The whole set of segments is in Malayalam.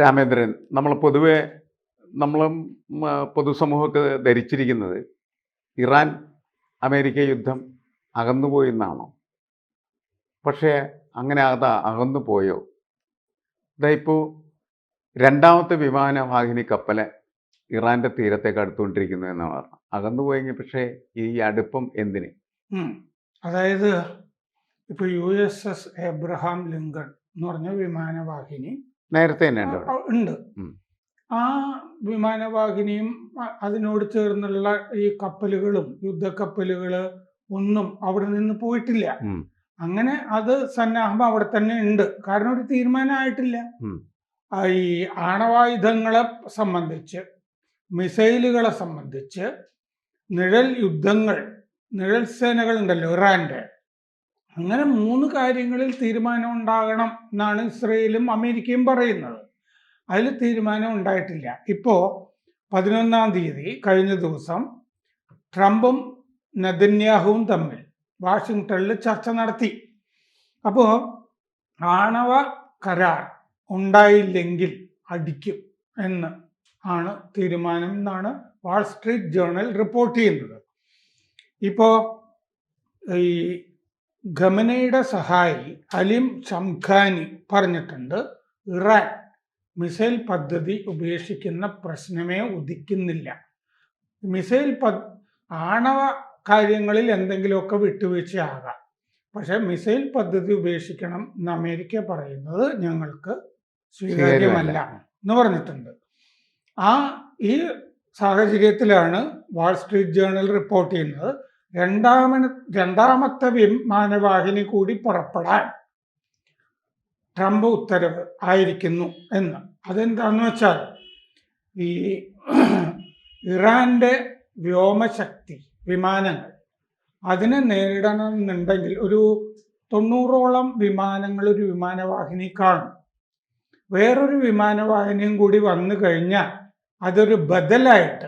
രാമേന്ദ്രൻ നമ്മൾ പൊതുവെ നമ്മളും പൊതുസമൂഹമൊക്കെ ധരിച്ചിരിക്കുന്നത് ഇറാൻ അമേരിക്ക യുദ്ധം അകന്നുപോയി എന്നാണോ? പക്ഷേ അങ്ങനെ അത് അകന്നു പോയോ ഇപ്പോൾ രണ്ടാമത്തെ വിമാനവാഹിനി കപ്പൽ ഇറാന്റെ തീരത്തേക്ക് അടുത്തുകൊണ്ടിരിക്കുന്നു എന്നാണ് പറഞ്ഞത്. അകന്നുപോയെങ്കിൽ പക്ഷേ ഈ അടുപ്പം എന്തിന്. അതായത് ഇപ്പൊ U S S Abraham Lincoln എന്ന് പറഞ്ഞ വിമാനവാഹിനി നേരത്തെ തന്നെ ഉണ്ട് അവിടെ ആ, ഉണ്ട് ഉം. ആ വിമാനവാഹിനിയും അ- അതിനോട് ചേർന്നുള്ള ഈ കപ്പലുകളും യുദ്ധക്കപ്പലുകൾ ഒന്നും അവിടെ നിന്ന് പോയിട്ടില്ല ഉം. അങ്ങനെ അത് സന്നാഹം അവിടെ തന്നെ ഉണ്ട് കാരണം ഒരു തീരുമാനമായിട്ടില്ല ഉം. ആ, ഈ ആണവായുധങ്ങളെ സംബന്ധിച്ച് മിസൈലുകളെ സംബന്ധിച്ച് നിഴൽ യുദ്ധങ്ങൾ നിഴൽ സേനകൾ ഉണ്ടല്ലോ ഇറാന്റെ അങ്ങനെ മൂന്ന് കാര്യങ്ങളിൽ തീരുമാനം ഉണ്ടാകണം എന്നാണ് ഇസ്രയേലും അമേരിക്കയും പറയുന്നത്. അതിൽ തീരുമാനം ഉണ്ടായിട്ടില്ല. ഇപ്പോൾ പതിനൊന്നാം തീയതി കഴിഞ്ഞ ദിവസം ട്രംപും നദന്യാഹുവും തമ്മിൽ വാഷിങ്ടണിൽ ചർച്ച നടത്തി. അപ്പോൾ ആണവ കരാർ ഉണ്ടായില്ലെങ്കിൽ അടിക്കും എന്ന് ആണ് തീരുമാനം എന്നാണ് വാൾ സ്ട്രീറ്റ് ജേർണൽ റിപ്പോർട്ട് ചെയ്യുന്നത്. ഇപ്പോൾ ഈ ഖമനയുടെ സഹായി അലിം ഷംഖാനി പറഞ്ഞിട്ടുണ്ട് ഇറാൻ മിസൈൽ പദ്ധതി ഉപേക്ഷിക്കുന്ന പ്രശ്നമേ ഉദിക്കുന്നില്ല. മിസൈൽ പദ് ആണവ കാര്യങ്ങളിൽ എന്തെങ്കിലുമൊക്കെ വിട്ടുവീഴ്ചയാകാം പക്ഷെ മിസൈൽ പദ്ധതി ഉപേക്ഷിക്കണം എന്ന് അമേരിക്ക പറയുന്നത് ഞങ്ങൾക്ക് സ്വീകാര്യമല്ല എന്ന് പറഞ്ഞിട്ടുണ്ട്. ആ ഈ സാഹചര്യത്തിലാണ് വാൾ സ്ട്രീറ്റ് ജേർണൽ റിപ്പോർട്ട് ചെയ്യുന്നത്. രണ്ടാമന രണ്ടാമത്തെ വിമാനവാഹിനി കൂടി പുറപ്പെടാൻ ട്രംപ് ഉത്തരവ് ആയിരിക്കുന്നു എന്ന്. അതെന്താന്ന് വെച്ചാൽ ഈ ഇറാന്റെ വ്യോമശക്തി വിമാനങ്ങൾ അതിനെ നേരിടണമെന്നുണ്ടെങ്കിൽ ഒരു തൊണ്ണൂറോളം വിമാനങ്ങൾ ഒരു വിമാനവാഹിനി കാണും. വേറൊരു വിമാനവാഹിനിയും കൂടി വന്നു കഴിഞ്ഞാൽ അതൊരു ബദലായിട്ട്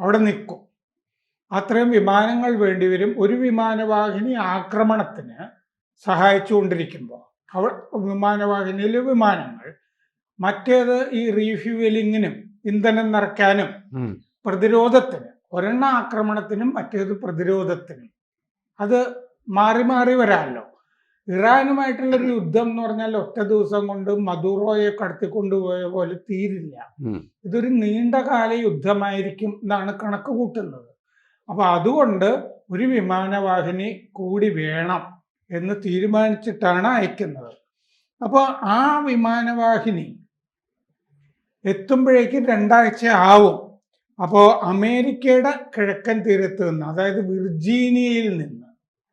അവിടെ നിൽക്കും. അത്രയും വിമാനങ്ങൾ വേണ്ടിവരും ഒരു വിമാനവാഹിനി ആക്രമണത്തിന് സഹായിച്ചുകൊണ്ടിരിക്കുമ്പോൾ അവ വിമാനവാഹിനിയിലെ വിമാനങ്ങൾ മറ്റേത് ഈ റീഫ്യൂവലിങ്ങിനും ഇന്ധനം നിറയ്ക്കാനും. പ്രതിരോധത്തിന് ഒരെണ്ണ ആക്രമണത്തിനും മറ്റേത് പ്രതിരോധത്തിനും. അത് മാറി മാറി വരാമല്ലോ. ഇറാനുമായിട്ടുള്ള ഒരു യുദ്ധം എന്ന് പറഞ്ഞാൽ ഒറ്റ ദിവസം കൊണ്ട് മദുറോയെ കടത്തിക്കൊണ്ടുപോയ പോലെ തീരില്ല. ഇതൊരു നീണ്ടകാല യുദ്ധമായിരിക്കും എന്നാണ് കണക്ക് കൂട്ടുന്നത്. അപ്പൊ അതുകൊണ്ട് ഒരു വിമാനവാഹിനി കൂടി വേണം എന്ന് തീരുമാനിച്ചിട്ടാണ് അയക്കുന്നത്. അപ്പോൾ ആ വിമാനവാഹിനി എത്തുമ്പോഴേക്കും രണ്ടാഴ്ച ആവും. അപ്പോൾ അമേരിക്കയുടെ കിഴക്കൻ തീരത്ത് നിന്ന് അതായത് വിർജീനിയയിൽ നിന്ന്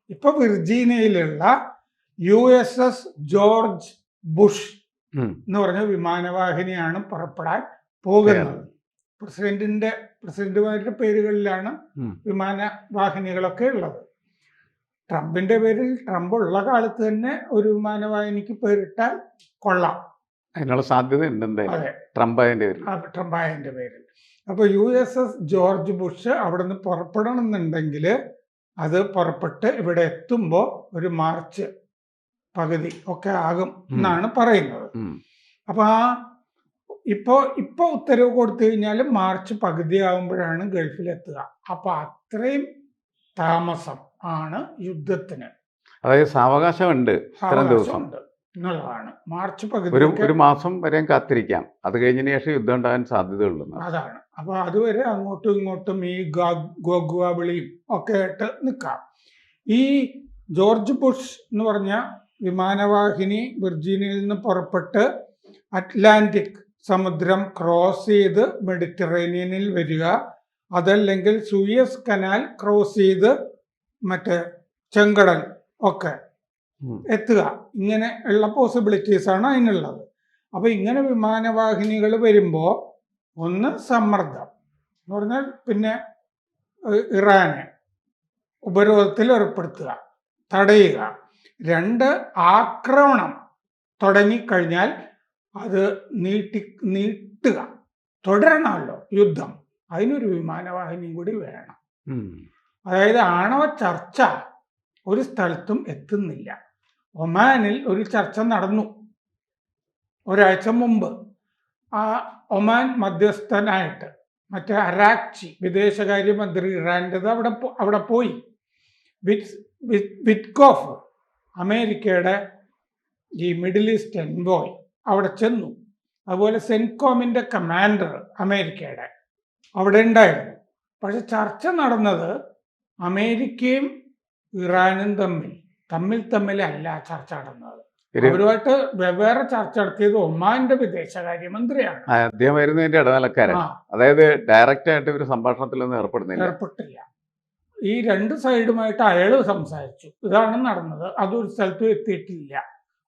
ഇപ്പൊ വിർജീനിയയിലുള്ള U S S George Bush എന്ന് പറഞ്ഞ വിമാനവാഹിനിയാണ് പുറപ്പെടാൻ പോകുന്നത്. പ്രസിഡന്റിന്റെ പ്രസിഡന്റുമാരുടെ പേരുകളിലാണ് വിമാന വാഹിനികളൊക്കെ ഉള്ളത്. ട്രംപിന്റെ പേരിൽ ട്രംപ് ഉള്ള കാലത്ത് തന്നെ ഒരു വിമാന വാഹിനിക്ക് പേരിട്ടാൽ കൊള്ളാം. അതിനുള്ള സാധ്യത ഉണ്ട് എന്തായാലും. അതെ. ട്രംപ് അതിന്റെ പേരിൽ ട്രംപായന്റെ പേരിൽ. അപ്പോൾ U S S George Bush അവിടെ നിന്ന് പുറപ്പെടണം എന്നുണ്ടെങ്കിൽ അത് പുറപ്പെട്ട് ഇവിടെ എത്തുമ്പോൾ ഒരു മാർച്ച് പകുതി ഒക്കെ ആകും എന്നാണ് പറയുന്നത്. അപ്പൊ ആ ഇപ്പോ ഇപ്പോൾ ഉത്തരവ് കൊടുത്തു കഴിഞ്ഞാൽ മാർച്ച് പകുതി ആകുമ്പോഴാണ് ഗൾഫിലെത്തുക. അപ്പോൾ അത്രയും താമസം ആണ് യുദ്ധത്തിന്. അതായത് സാവകാശമുണ്ട് ദിവസം. എന്നുള്ളതാണ്. മാർച്ച് പകുതി ഒരു മാസം വരെ കാത്തിരിക്കാം. അത് കഴിഞ്ഞതിന് ശേഷം യുദ്ധം ഉണ്ടാകാൻ സാധ്യതയുള്ളൂ അതാണ്. അപ്പോൾ അതുവരെ അങ്ങോട്ടും ഇങ്ങോട്ടും ഈ ഗാ- ഗോഗുവ വിളിയും ഒക്കെ ആയിട്ട് നിൽക്കാം. ഈ ജോർജ് ബുഷ് എന്ന് പറഞ്ഞ വിമാനവാഹിനി വിർജീനിയയിൽ നിന്ന് പുറപ്പെട്ട് അറ്റ്ലാന്റിക് സമുദ്രം ക്രോസ് ചെയ്ത് മെഡിറ്ററേനിയനിൽ വരിക. അതല്ലെങ്കിൽ സൂയസ് കനാൽ ക്രോസ് ചെയ്ത് മറ്റേ ചെങ്കടൽ ഒക്കെ എത്തുക. ഇങ്ങനെ ഉള്ള പോസിബിലിറ്റീസ് ആണ് അതിനുള്ളത്. അപ്പൊ ഇങ്ങനെ വിമാനവാഹിനികൾ വരുമ്പോൾ ഒന്ന് സമ്മർദ്ദം എന്ന് പറഞ്ഞാൽ പിന്നെ ഇറാനെ ഉപരോധത്തിൽ ഏർപ്പെടുത്തുക തടയുക. രണ്ട് ആക്രമണം തുടങ്ങിക്കഴിഞ്ഞാൽ അത് നീട്ടി നീട്ടുക. തുടരണമല്ലോ യുദ്ധം. അതിനൊരു വിമാനവാഹിനിയും കൂടി വേണം. അതായത് ആണവ ചർച്ച ഒരു സ്ഥലത്തും എത്തുന്നില്ല. ഒമാനിൽ ഒരു ചർച്ച നടന്നു. ഒരാഴ്ച മുമ്പ്. ആ ഒമാൻ മധ്യസ്ഥനായിട്ട് മറ്റേ അറാക്ചി വിദേശകാര്യമന്ത്രി ഇറാന്റെത് അവിടെ അവിടെ പോയി. വിറ്റ് വിറ്റ് വിറ്റ്കോഫ് അമേരിക്കയുടെ ഈ മിഡിൽ ഈസ്റ്റ് എൻബോയ് അവിടെ ചെന്നു. അതുപോലെ സെൻകോമിന്റെ കമാൻഡർ അമേരിക്കയുടെ അവിടെ ഉണ്ടായിരുന്നു. പക്ഷെ ചർച്ച നടന്നത് അമേരിക്കയും ഇറാനും തമ്മിൽ തമ്മിൽ തമ്മിലല്ല ചർച്ച നടന്നത്. അവരുമായിട്ട് വെവ്വേറെ ചർച്ച നടത്തിയത് ഒമാന്റെ വിദേശകാര്യമന്ത്രിയാണ് ആ, അദ്ദേഹം വരുന്നതിന്റെ ഇടനിലക്കാരൻ. അതായത് ഡയറക്റ്റ് ആയിട്ട് ഒരു സംഭാഷണത്തിലൊന്നും ഏർപ്പെടുന്നില്ല. ഏർപ്പെട്ടില്ല. ഈ രണ്ട് സൈഡുമായിട്ട് അയാൾ സംസാരിച്ചു. ഇതാണ് നടന്നത്. അതൊരു സ്ഥലത്തും എത്തിയിട്ടില്ല.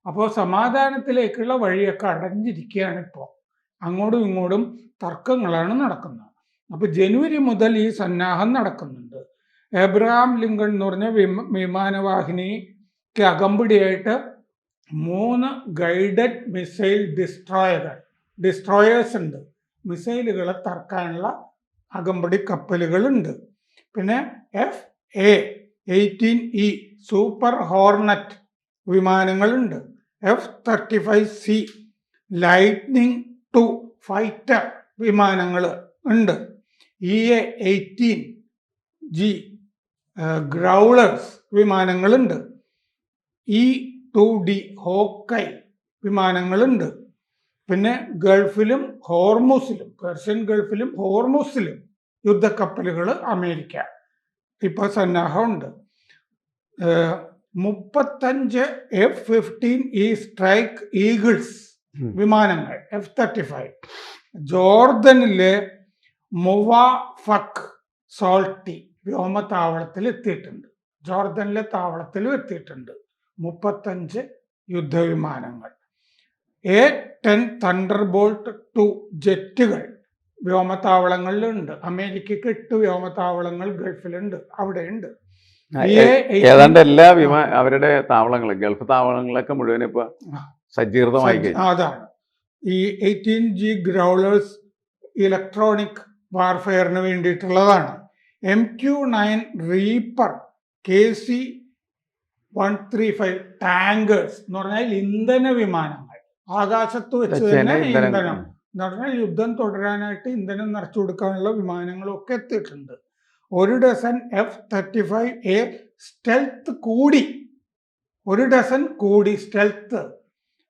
അപ്പോൾ സമാധാനത്തിലേക്കുള്ള വഴിയൊക്കെ അടഞ്ഞിരിക്കുകയാണ് ഇപ്പോൾ അങ്ങോട്ടും ഇങ്ങോട്ടും തർക്കങ്ങളാണ് നടക്കുന്നത്. അപ്പോൾ ജനുവരി മുതൽ ഈ സന്നാഹം നടക്കുന്നുണ്ട്. എബ്രഹാം ലിങ്കൺ എന്ന് പറഞ്ഞ വിമ വിമാനവാഹിനിക്ക് അകമ്പടിയായിട്ട് മൂന്ന് ഗൈഡഡ് മിസൈൽ ഡിസ്ട്രോയകൾ ഡിസ്ട്രോയേഴ്സ് ഉണ്ട്. മിസൈലുകളെ തറക്കാനുള്ള അകമ്പടി കപ്പലുകളുണ്ട്. പിന്നെ F A eighteen E super hornet വിമാനങ്ങളുണ്ട്. F thirty five C lightning two fighter വിമാനങ്ങൾ ഉണ്ട്. E A eighteen G growlers വിമാനങ്ങളുണ്ട് E two D Hawkeye വിമാനങ്ങളുണ്ട് പിന്നെ ഗൾഫിലും ഹോർമൂസിലും പേർഷ്യൻ ഗൾഫിലും ഹോർമൂസിലും യുദ്ധക്കപ്പലുകൾ അമേരിക്ക. ഇപ്പോൾ സന്നാഹമുണ്ട്. മുപ്പത്തഞ്ച് എഫ് ഫിഫ്റ്റീൻ ഈ സ്ട്രൈക്ക് ഈഗിൾസ് വിമാനങ്ങൾ എഫ് തേർട്ടി ഫൈവ് ജോർദനിലെ മുവാഫക് സോൾട്ടി വ്യോമതാവളത്തിൽ എത്തിയിട്ടുണ്ട്. ജോർദനിലെ താവളത്തിലും എത്തിയിട്ടുണ്ട് മുപ്പത്തഞ്ച് യുദ്ധവിമാനങ്ങൾ. A ten thunder bolt to ജെറ്റുകൾ വ്യോമതാവളങ്ങളിലുണ്ട് അമേരിക്കക്ക് എട്ട് വ്യോമതാവളങ്ങൾ ഗൾഫിലുണ്ട്. അവിടെയുണ്ട്. ഏതാണ്ട് എല്ലാ വിമാ അവരുടെ താവളങ്ങളും ഗൾഫ് താവളങ്ങളൊക്കെ മുഴുവൻ ഇപ്പൊ. സജ്ജീകൃതമായി കഴിഞ്ഞു. അതാണ്. ഈ എയ്റ്റീൻ ജി ഗ്രൗളേഴ്സ് ഇലക്ട്രോണിക് വാർഫെയറിന് വേണ്ടിയിട്ടുള്ളതാണ്. M Q nine reaper K C one three five tankers എന്ന് പറഞ്ഞാൽ ഇന്ധന വിമാനങ്ങൾ. ആകാശത്ത് വെച്ച് തന്നെ ഇന്ധനം എന്ന് പറഞ്ഞാൽ യുദ്ധം തുടരാനായിട്ട് ഇന്ധനം നിറച്ചു കൊടുക്കാനുള്ള വിമാനങ്ങളൊക്കെ എത്തിയിട്ടുണ്ട്. ഒരു dozen F thirty five A stealth കൂടി. ഒരു ഡസൻ കൂടി stealth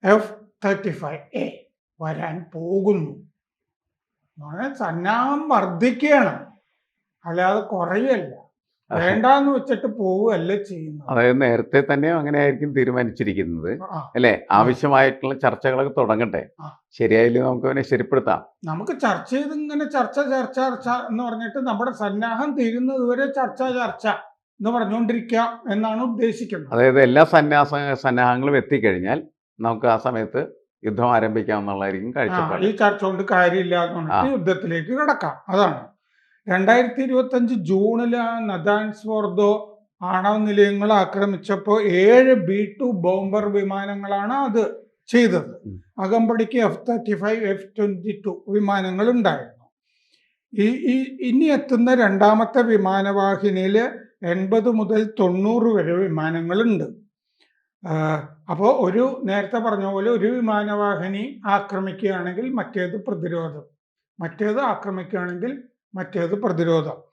F thirty five A വരാൻ പോകുന്നു. സന്നാഹം വർദ്ധിക്കുകയാണ് അല്ലാതെ കുറയല്ല. വേണ്ടാന്ന് വെച്ചിട്ട് പോവുകയല്ല ചെയ്യുന്നത്? അതായത് നേരത്തെ തന്നെ അങ്ങനെ ആയിരിക്കും തീരുമാനിച്ചിരിക്കുന്നത് അല്ലെ? ആവശ്യമായിട്ടുള്ള ചർച്ചകളൊക്കെ തുടങ്ങട്ടെ. ശരിയായാലും ശരിയായില്ലേ നമുക്ക് അവനെ ശരിപ്പെടുത്താം. നമുക്ക് ചർച്ച ചെയ്ത് ഇങ്ങനെ ചർച്ച ചർച്ച ചർച്ച എന്ന് പറഞ്ഞിട്ട് നമ്മുടെ സന്നാഹം തീരുന്നത് വരെ ചർച്ച ചർച്ച എന്ന് പറഞ്ഞുകൊണ്ടിരിക്കാം എന്നാണ് ഉദ്ദേശിക്കുന്നത്. അതായത് എല്ലാ സന്യാസ സന്നാഹങ്ങളും എത്തിക്കഴിഞ്ഞാൽ നമുക്ക് ആ സമയത്ത് യുദ്ധം ആരംഭിക്കാം എന്നുള്ളതായിരിക്കും കാഴ്ചപ്പാട്. ഈ ചർച്ച കൊണ്ട് കാര്യമില്ല യുദ്ധത്തിലേക്ക് കിടക്കാം. അതാണ്. രണ്ടായിരത്തി ഇരുപത്തി അഞ്ച് ജൂണിൽ ആ നദാൻസ്വർദോ ആണവ നിലയങ്ങൾ ആക്രമിച്ചപ്പോൾ ഏഴ് ബി ടു ബോംബർ വിമാനങ്ങളാണ് അത് ചെയ്തത്. അകമ്പടിക്ക് F thirty five F twenty two വിമാനങ്ങൾ ഉണ്ടായിരുന്നു ഈ ഈ ഇനി എത്തുന്ന രണ്ടാമത്തെ വിമാനവാഹിനിയിൽ എൺപത് മുതൽ തൊണ്ണൂറ് വരെ വിമാനങ്ങളുണ്ട്. അപ്പോൾ ഒരു നേരത്തെ പറഞ്ഞ പോലെ ഒരു വിമാനവാഹിനി ആക്രമിക്കുകയാണെങ്കിൽ മറ്റേത് പ്രതിരോധം മറ്റേത് ആക്രമിക്കുകയാണെങ്കിൽ മറ്റേത് പ്രതിരോധം.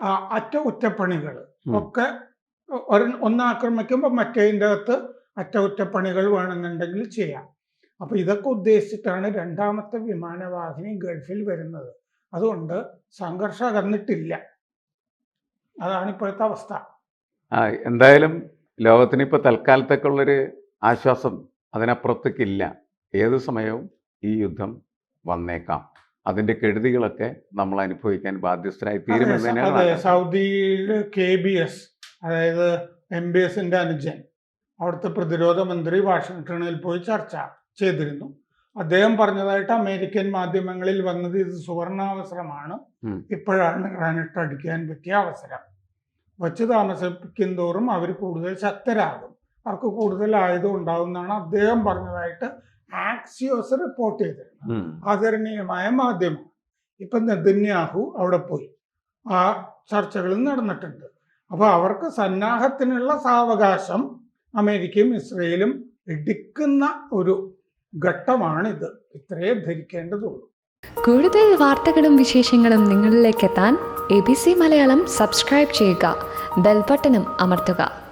ആ, അറ്റകുറ്റപ്പണികൾ ഉം. ഒക്കെ ഒരു ഒന്ന് ആക്രമിക്കുമ്പോൾ മറ്റേതിന്റെ അകത്ത് അറ്റകുറ്റപ്പണികൾ വേണമെന്നുണ്ടെങ്കിൽ ചെയ്യാം. അപ്പോൾ ഇതൊക്കെ ഉദ്ദേശിച്ചിട്ടാണ് രണ്ടാമത്തെ വിമാനവാഹിനി ഗൾഫിൽ വരുന്നത്. അതുകൊണ്ട് സംഘർഷം അകന്നിട്ടില്ല. അതാണ് ഇപ്പോഴത്തെ അവസ്ഥ. ആ എന്തായാലും ലോകത്തിന് ഇപ്പോൾ തൽക്കാലത്തേക്കുള്ളൊരു ആശ്വാസം അതിനപ്പുറത്തേക്കില്ല. ഏത് സമയവും ഈ യുദ്ധം വന്നേക്കാം. അതിന്റെ കെടുതികളൊക്കെ നമ്മൾ അനുഭവിക്കാൻ ബാധ്യസ്ഥരായി തീരുമാനം സൗദിയിലെ കെ ബി എസ് അതായത് എം ബി എസിന്റെ അനുജൻ അവിടുത്തെ പ്രതിരോധ മന്ത്രി വാഷിങ്ടണിൽ പോയി ചർച്ച ചെയ്തിരുന്നു. അദ്ദേഹം പറഞ്ഞതായിട്ട് അമേരിക്കൻ മാധ്യമങ്ങളിൽ വന്നത് ഇത് സുവർണാവസരമാണ്. ഇപ്പോഴാണ് ഇറാനിട്ട് അടിക്കാൻ പറ്റിയ അവസരം. വച്ച് താമസിപ്പിക്കും തോറും അവർ കൂടുതൽ ശക്തരാകും. അവർക്ക് കൂടുതൽ ആയുധം ഉണ്ടാവും എന്നാണ് അദ്ദേഹം പറഞ്ഞതായിട്ട് ആക്സിയോസ് റിപ്പോർട്ട് ചെയ്തിരുന്നത് ഉം. ആദരണീയമായ മാധ്യമം. ഇപ്പം നെതന്യാഹു അവിടെ പോയി. ആ ചർച്ചകൾ നടന്നിട്ടുണ്ട്. അപ്പോൾ അവർക്ക് സന്നാഹത്തിനുള്ള സാവകാശം അമേരിക്കയും ഇസ്രയേലും എടുക്കുന്ന ഒരു ഘട്ടമാണിത്. ഇത്രയേ ധരിക്കേണ്ടതുള്ളൂ. കൂടുതൽ വാർത്തകളും വിശേഷങ്ങളും നിങ്ങളിലേക്ക് എത്താൻ A B C Malayalam subscribe ചെയ്യുക. ബെൽബട്ടനും അമർത്തുക.